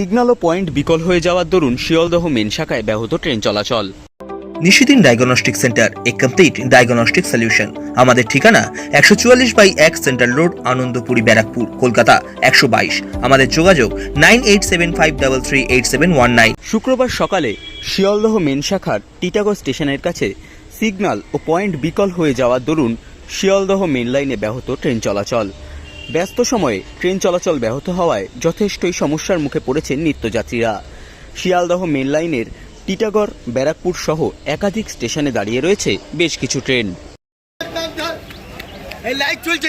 Signal ও point বিকল হয়ে যাওয়ার দরুন শিয়ালদহ মেন শাখায় ব্যাহত ট্রেন চলাচল। নিশিদিন ডায়াগনস্টিক সেন্টার এ কমপ্লিট ডায়াগনস্টিক সলিউশন। আমাদের ঠিকানা একশো চুয়াল্লিশ বাই এক সেন্ট্রাল রোড আনন্দপুরি ব্যারাকপুর কলকাতা একশো বাইশ। আমাদের যোগাযোগ nine eight seven five double three eight seven one nine. শুক্রবার সকালে শিয়ালদহ মেন শাখার টিটাগড় স্টেশনের কাছে সিগন্যাল ও পয়েন্ট বিকল হয়ে যাওয়ার দরুন শিয়ালদহ মেন লাইনে ব্যাহত ট্রেন চলাচল। ব্যস্ত সময়ে ট্রেন চলাচল ব্যাহত হওয়ায় যথেষ্টই সমস্যার মুখে পড়েছেন নিত্যযাত্রীরা। শিয়ালদহ মেন লাইনের টিটাগড়, ব্যারাকপুর সহ একাধিক স্টেশনে দাঁড়িয়ে রয়েছে বেশ কিছু ট্রেন। লাইট চলছে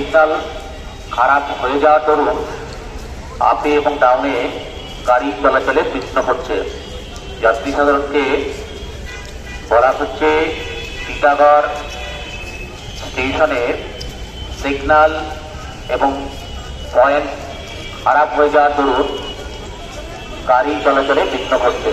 সিগন্যাল খারাপ হয়ে যাওয়ার দরুন আপে এবং ডাউনে গাড়ি চলাচলে বিঘ্ন হচ্ছে। যাত্রী সাধারণকে বলা হচ্ছে টিটাগড় স্টেশনের সিগন্যাল এবং পয়েন্ট খারাপ হয়ে যাওয়ার দরুন গাড়ি চলাচলে বিঘ্ন হচ্ছে।